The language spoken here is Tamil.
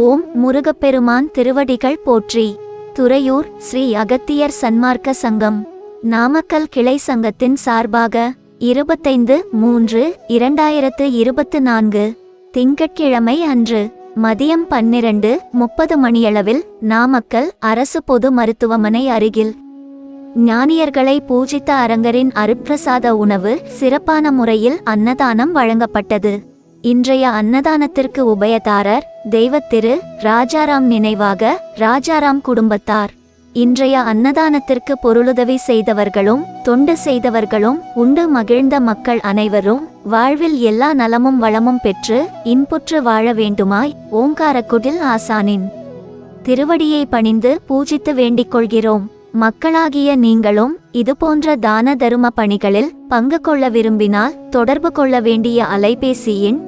ஓம் முருகப்பெருமான் திருவடிகள் போற்றி. துறையூர் ஸ்ரீ அகத்தியர் சன்மார்க்க சங்கம். நாமக்கல் கிளை சங்கத்தின் சார்பாக இருபத்தைந்து மூன்று இரண்டாயிரத்து இருபத்து நான்கு திங்கட்கிழமை அன்று மதியம் பன்னிரண்டு முப்பது மணியளவில் நாமக்கல் அரசு பொது மருத்துவமனை அருகில். ஞானியர்களை பூஜித்த அரங்கரின் அருட்பிரசாத உணவு சிறப்பான முறையில் அன்னதானம் வழங்கப்பட்டது. இன்றைய அன்னதானத்திற்கு உபயதாரர் தெய்வத்திரு ராஜாராம் நினைவாக ராஜாராம் குடும்பத்தார். இன்றைய அன்னதானத்திற்கு பொருளுதவி செய்தவர்களும் தொண்டு செய்தவர்களும் உண்டு மகிழ்ந்த மக்கள் அனைவரும் வாழ்வில் எல்லா நலமும் வளமும் பெற்று இன்புற்று வாழ வேண்டுமாய் ஓங்காரக்குடில் ஆசானின். திருவடியை பணிந்து பூஜித்து வேண்டிக் கொள்கிறோம். மக்களாகிய நீங்களும் இதுபோன்ற தான தரும பணிகளில் பங்கு கொள்ள விரும்பினால் தொடர்பு கொள்ள வேண்டிய அலைபேசி எண்